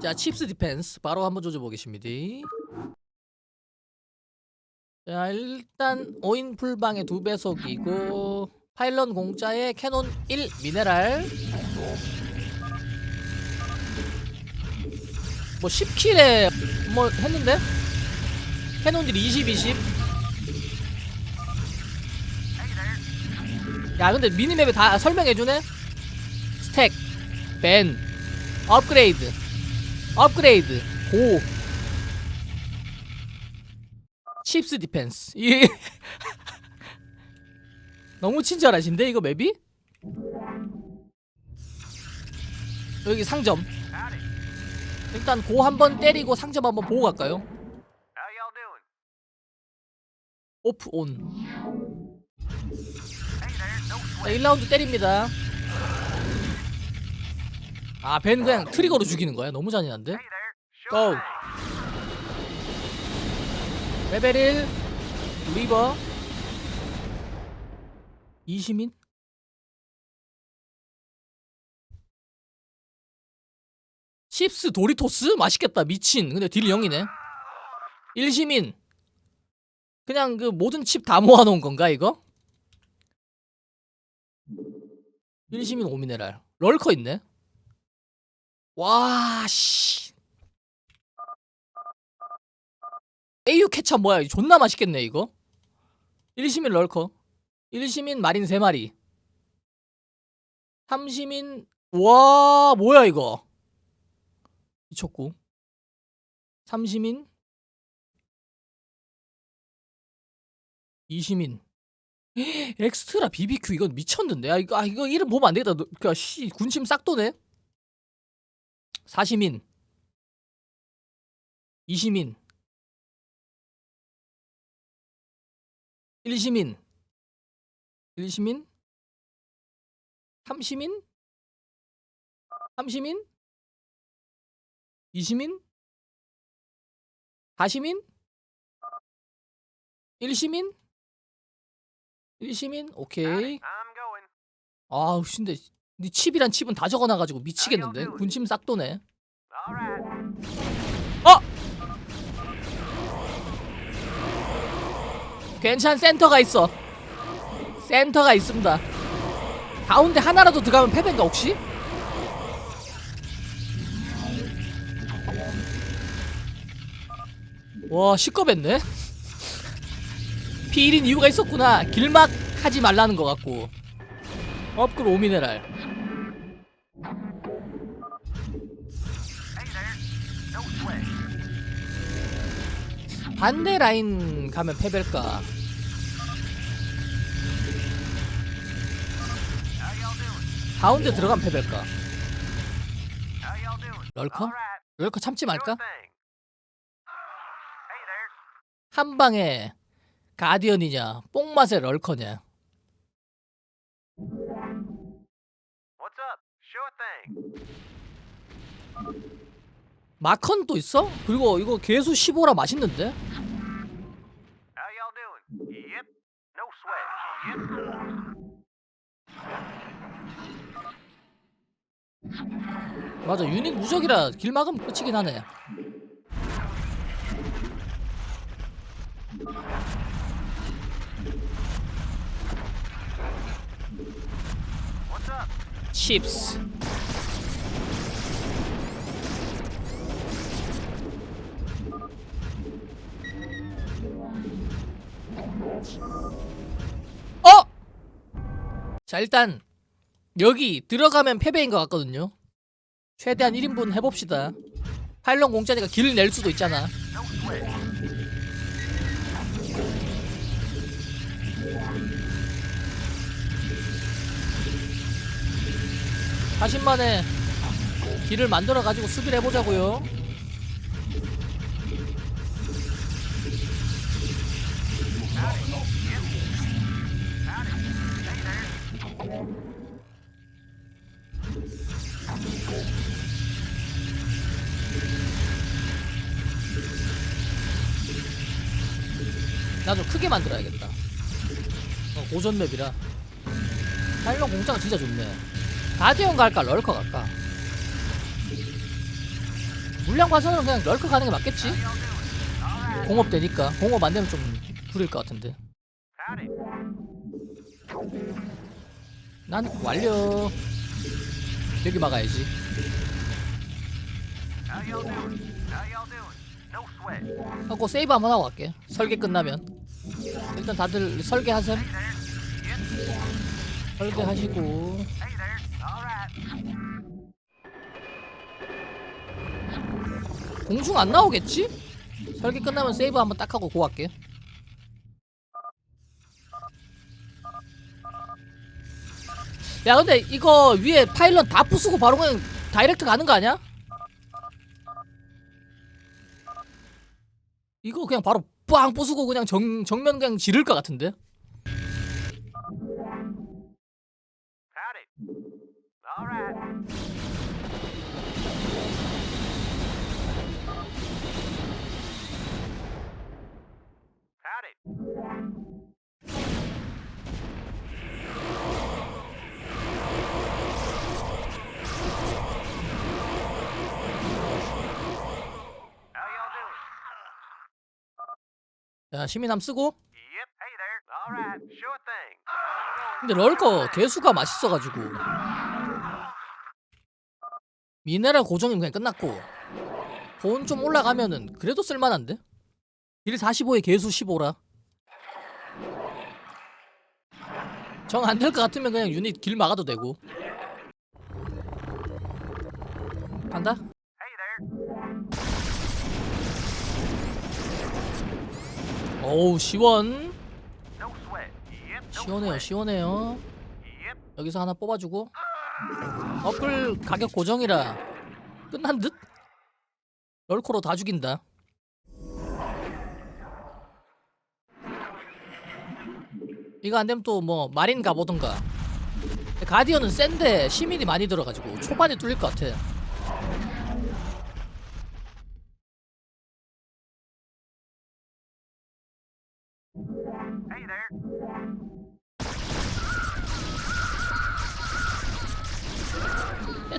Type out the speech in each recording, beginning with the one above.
자 칩스 디펜스. 바로 한번 조져보겠습니다. 자 일단 5인 풀방에 두 배속이고 파일런 공짜에 캐논 1 미네랄. 뭐 10킬에 뭐 했는데? 캐논들이 20 20 야 근데 미니맵에 다 설명해주네. 스택 밴 업그레이드 업그레이드. 고. 칩스 디펜스 이. 너무 친절하신데 이거 맵이? 여기 상점. 일단 고 한 번 때리고 상점 한 번 보고 갈까요? 오프 온 Hey there, no 자, sweat. 1라운드 때립니다 아 벤 그냥 트리거로 죽이는 거야? 너무 잔인한데? thing. 레벨 1 리버 이시민? 칩스 도리토스? 맛있겠다 미친. 근데 딜 0이네. 일시민. 그냥 그 모든 칩 다 모아놓은 건가 이거? 일시민 오미네랄. 럴커 있네 와 씨. AU 케찹 뭐야? 이거 존나 맛있겠네 이거. 1시민 럴커. 1시민 마린 3마리. 3시민 와 뭐야 이거? 미쳤고. 3시민. 2시민. 엑스트라 BBQ 이건 미쳤는데. 아 이거 아 이거 이름 보면 안 되겠다. 너- 그니까 씨 군침 싹 도네 4시민 2시민 1시민 1시민 3시민 3시민 2시민 4시민 1시민 1시민 오케이. 아우 씨, 근데 니 칩이란 칩은 다 적어놔가지고 미치겠는데? 군침 싹 도네. right. 괜찮 센터가 있어. 센터가 있습니다. 가운데 하나라도 들어가면 패배인가 혹시? 와 시꺼맸네. 피일인 이유가 있었구나. 길막 하지 말라는 것 같고. 업글 오미네랄 반대 라인 가면 doing? 가운데 들어가면 doing? 럴커? 럴커 참지 말까? 한 방에 가디언이냐 뽕맛의 럴커냐. 마컨 또 있어? 그리고 이거 개수 15라 맛있는데? How y'all doing? Yep. No sweat. Yep. 맞아 유닛 무적이라 길 막으면 끝이긴 하네? 칩스 어! 자 일단 여기 들어가면 패배인 것 같거든요 최대한 1인분 해봅시다 파일럿 공짜니까 길을 낼 수도 있잖아. 자신만의 길을 만들어 가지고 수비를 해보자고요. 크게 만들어야겠다. 어, 고전 맵이라. 파일럿 공짜가 진짜 좋네. 가디언 갈까 럴커 갈까? 물량 봐서는 그냥 럴크 가는 게 맞겠지? 공업 되니까 공업 안 되면 좀 구릴 것 같은데. 난 완료 여기 막아야지. 하고 세이브 한번 하고 갈게 설계 끝나면 일단 다들. Yep. 설계하시고. 공중 안 나오겠지? 설계 끝나면 세이브 한번 딱 하고 고 갈게 야 근데 이거 위에 파일럿 다 부수고 바로 그냥 다이렉트 가는 거 아니야? 이거 그냥 바로 빵 부수고 그냥 정, 정면 그냥 지를 것 같은데 자 시민함 쓰고 Yep. Hey there. All right. Sure thing. 근데 럴거 개수가 맛있어가지고 미네랄 고정이면 그냥 끝났고 본 좀 올라가면은 그래도 쓸만한데? 길 45에 개수 15라 정 안 될 것 같으면 그냥 유닛 길 막아도 되고 간다? 어우 시원. 시원해요. 시원해요. 여기서 하나 뽑아주고. 어플 가격 고정이라 끝난 듯? 럴코로 다 죽인다. 이거 안되면 또 뭐 마린 가보던가. 가디언은 센데 시민이 많이 들어가지고 초반에 뚫릴 것 같아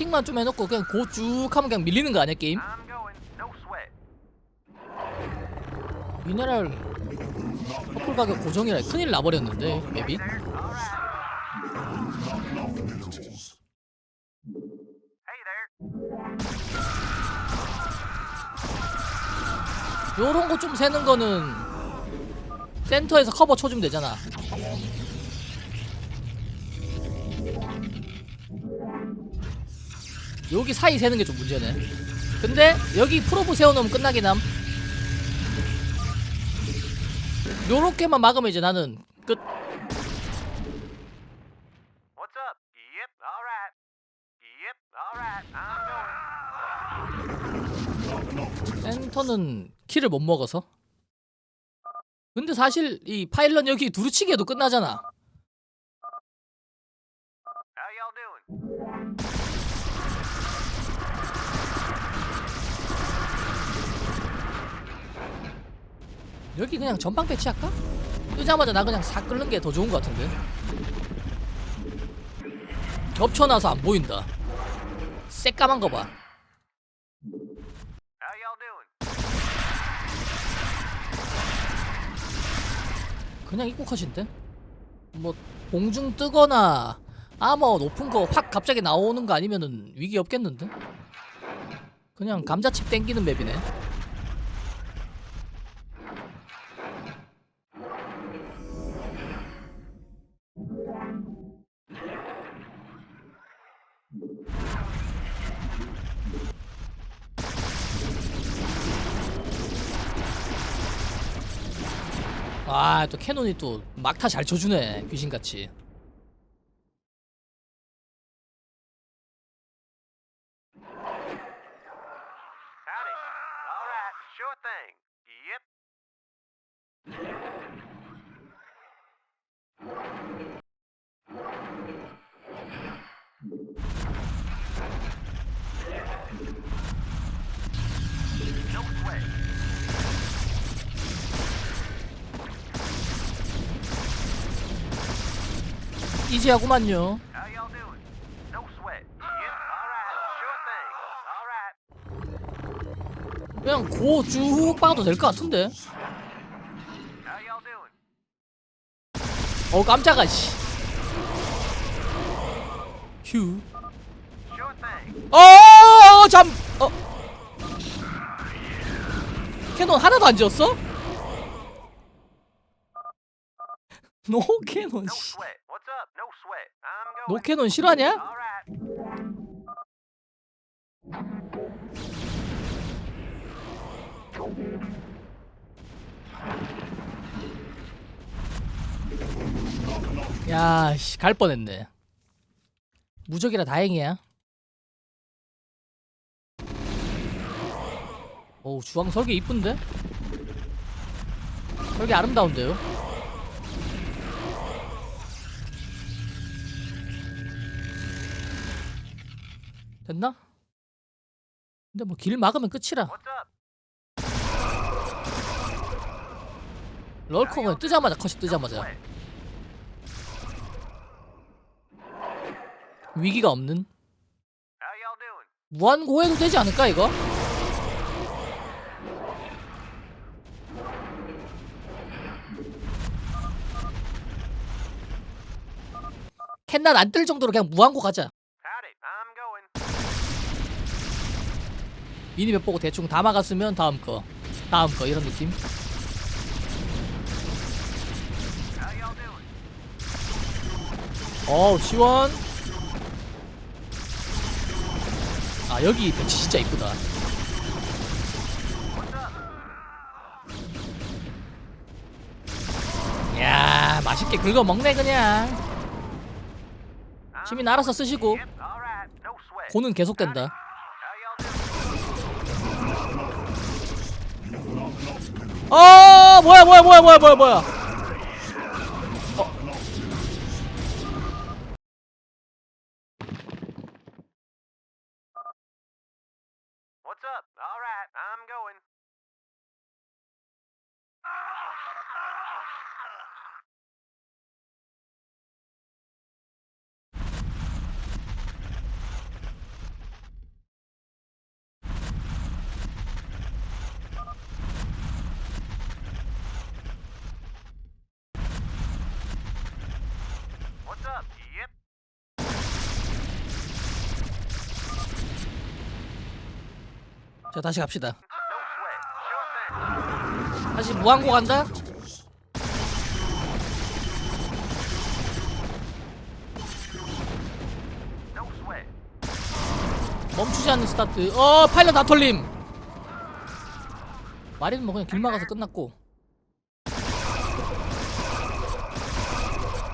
세팅만 좀 해놓고 그냥 고쭉 하면 그냥 밀리는 거 아니야 게임? 미네랄 어플 가격 고정이라 큰일 나버렸는데 맵이. 요런 거 좀 세는 거는 센터에서 커버 쳐주면 되잖아. 여기 사이 세는 게 좀 문제네. 근데 여기 프로브 세워놓으면 끝나긴 함. 요렇게만 막으면 이제 나는 끝. 센터는 키를 못 먹어서. 근데 사실 이 파일럿 여기 두루치기에도 끝나잖아. 여기 그냥 전방 배치할까? 뜨자마자 나 그냥 싹 끓는 게 더 좋은 것 같은데 겹쳐놔서 안 보인다 새까만 거봐? 그냥 컷인데? 뭐 공중 뜨거나 아머 높은 거 확 갑자기 나오는 거 아니면은 위기 없겠는데? 그냥 감자칩 땡기는 맵이네 아 또 캐논이 또 막타 잘 쳐주네 귀신같이. No sweat. All right. 그냥 고쭉 박아도 될 것 같은데. 어 깜짝아 씨. 휴. 어, 잠. 어. 캐논 하나도 안 지었어? 노 캐논 씨. Sweat. What's up? No sweat. I'm 노 going. 캐논 실화냐? 야, 씨, 갈 뻔했네. 무적이라 다행이야. 어우, 주황 설계 이쁜데? 설계 아름다운데요? 됐나? 근데 뭐 길 막으면 끝이라. 럴커가 뜨자마자 컷이 뜨자마자. 위기가 없는 doing? 무한고 해도 되지 않을까 이거? 캔난 안뜰 정도로 그냥 무한고 가자 미니맵 보고 대충 다 막았으면 다음 거 다음 거 이런 느낌? 어우 시원 아 여기 배치 진짜 이쁘다? 야 맛있게 긁어 먹네 그냥 시민 알아서 쓰시고. 고는 계속된다 어 뭐야 뭐야 뭐야 뭐야 뭐야 뭐야 What's up? All right. I'm going. What's up? Yep. 자 다시 갑시다. 다시 무한고 간다. 멈추지 않는 스타트 어 파일럿 다 털림 마리는 뭐 그냥 길 막아서 끝났고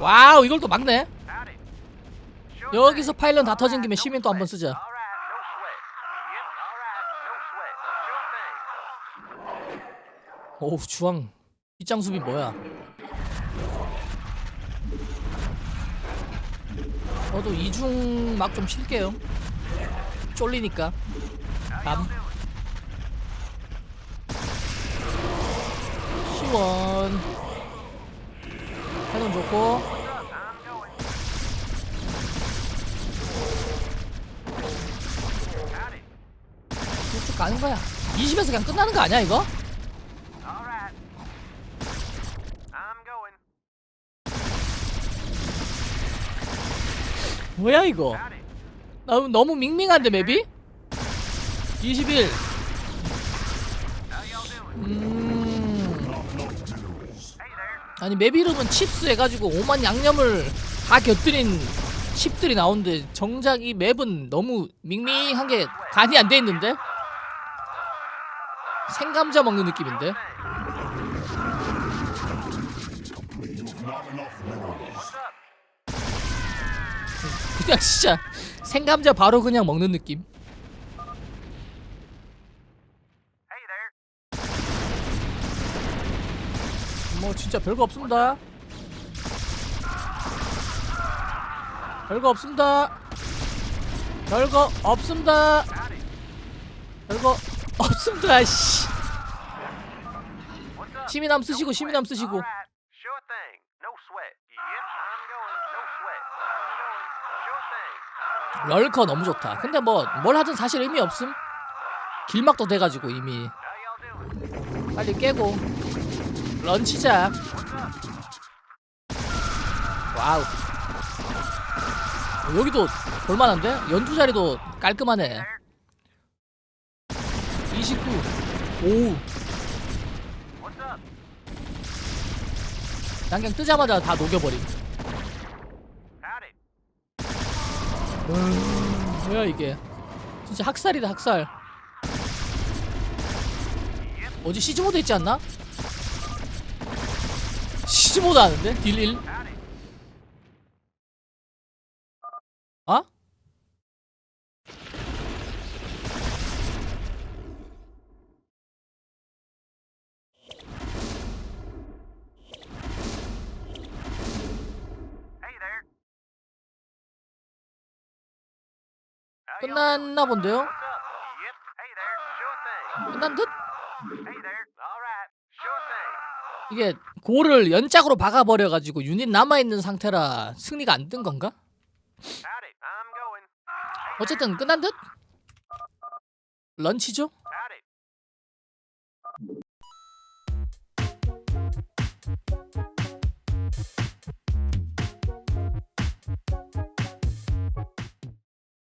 와우 이걸 또 막네 여기서. 파일럿 다 터진 김에 시민 또 한번 sweat. 쓰자 All right, no sweat. Yep, all right, no sweat. Sure 오우 주황 빗장 수비 뭐야 저도 이중 막 좀 칠게요 쫄리니까 밤? 시원 해놓은 좋고. 쭉쭉 가는 거야 20에서 그냥 끝나는 거 아니야 이거? All right. I'm going. 뭐야 이거 Howdy. 너무, 밍밍한데 맵이? 21 How y'all doing? 음. 아니 맵 이름은 칩스 해가지고 오만 양념을 다 곁들인 칩들이 나오는데 정작 이 맵은 너무 밍밍한 게 간이 안 돼 있는데? 생감자 먹는 느낌인데? 그냥 진짜 생감자 바로 그냥 먹는 느낌. 뭐 진짜 별거 없습니다 별거 없습니다 별거 없습니다. 별거 없습니다 씨? 시민함 쓰시고. 시민함 쓰시고 All right. Sure thing. No sweat. Yep, I'm going. No sweat. I'm going. Sure thing. 럴커 너무 좋다. 근데 뭐 뭘 하든 사실 의미 없음. 길막도 돼가지고 이미? 빨리 깨고. 런치자. 와우. 어, 여기도 볼만한데? 연두 자리도 깔끔하네. 29 오우. What's up? 난 그냥 뜨자마자 다 녹여버림 음, 뭐야 이게 진짜 학살이다 학살 어디 시즈모드 있지 않나? 시즈모드 아는데? 딜 1? 끝났나 본데요? 끝난 듯? 이게 골을 연짝으로 박아버려가지고 유닛 남아있는 상태라 승리가 안 뜬 건가? 어쨌든 끝난 듯? 런치죠?